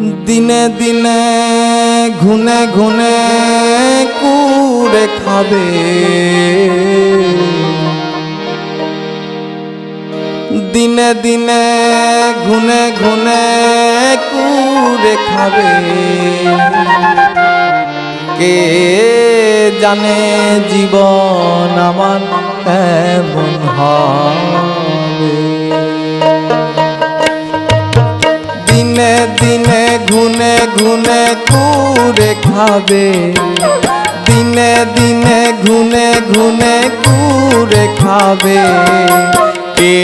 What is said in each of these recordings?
দিনে দিনে ঘুনে ঘুনে কুড়ে খাবে। দিনে দিনে ঘুনে ঘুনে কুড়ে খাবে। কে জানে জীবন আমার এমন হবে ঘুনে কুরে খাবে। দিনে দিনে ঘুনে ঘুনে কুরে খাবে। কে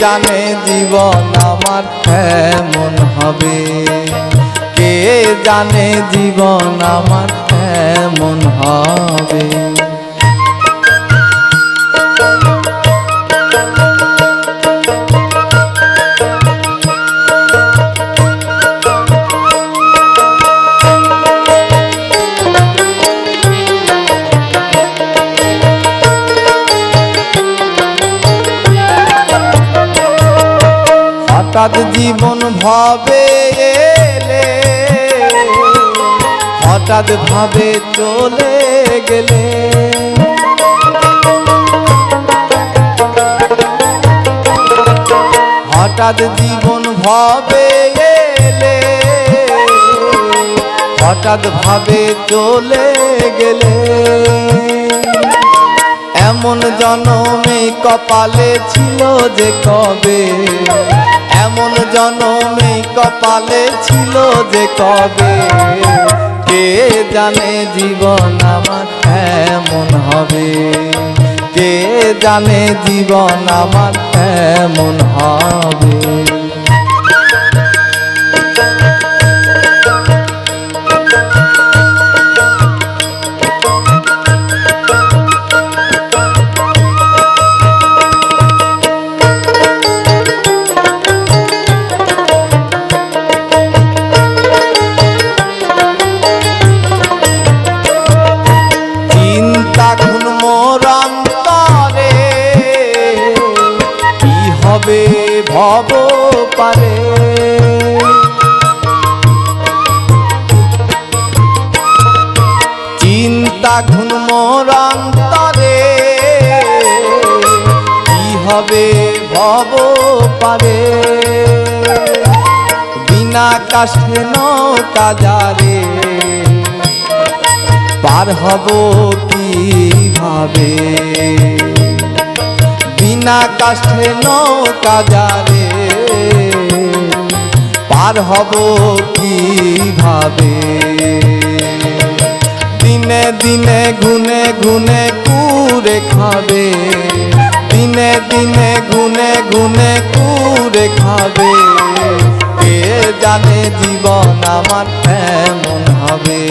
জানে জীবন আমার কেমন হবে? কে জানে জীবন আমার কেমন হবে? হঠাৎ জীবন ভাবে এলে, হঠাৎ ভাবে চলে গেলে। হঠাৎ জীবন ভাবে এলে, হঠাৎ ভাবে চলে গেলে। এমন জনমে কপালে ছিল যে কবে এমন জনমে কপালে ছিল যে কবে? কে জানে জীবন আমার এমন হবে? কে জানে জীবন আমার এমন হবে? হবে ভব পারে বিনা কাশে নৌকা যারে। পার হব কীভাবে? বিনা কাষ্ঠে নৌকা যারে। পার হব কীভাবে? দিনে দিনে ঘুনে ঘুনে কুরে খাবে। দিনে দিনে ঘুনে ঘুনে কুরে খাবে। কে জানে জীবন আমার কেমন হবে?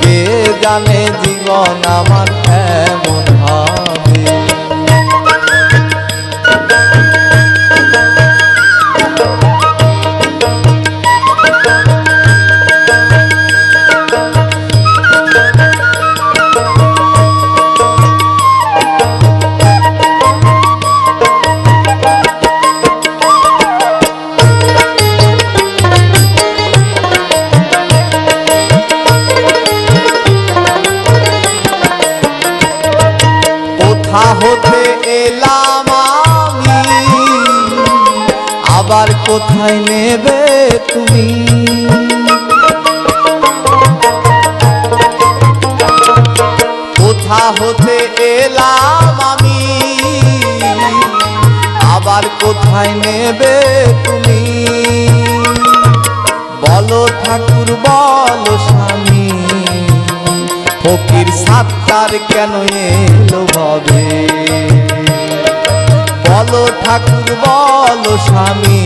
কে জানে জীবন আমার আবার কোথায় নেবে তুমি? কোথা হতে এলাম আমি? আবার কোথায় নেবে তুমি? বলো ঠাকুর, বলো স্বামী, ফকির সাত্তার কেন এলো ভাবে? বলো, ঠাকুর বলো স্বামী,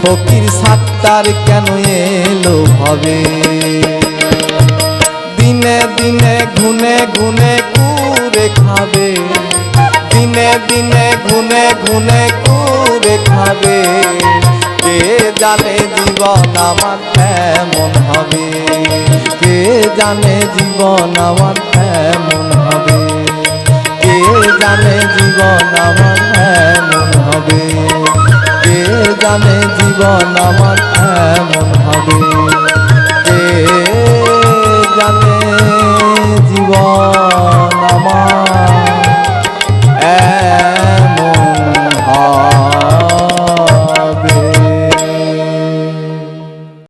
ফকির সাত্তার কেন এলো ভাবে? দিনে দিনে ঘুনে ঘুনে কুরে খাবে, দিনে দিনে ঘুনে ঘুনে কুরে খাবে। কে জানে জীবন আমার কেমন হবে? কে জানে জীবন আমার কেমন হবে জানে জীবন আমার এমন হবে? কে জানে জীবন আমার এমন হবে? কে জানে জীবন আমার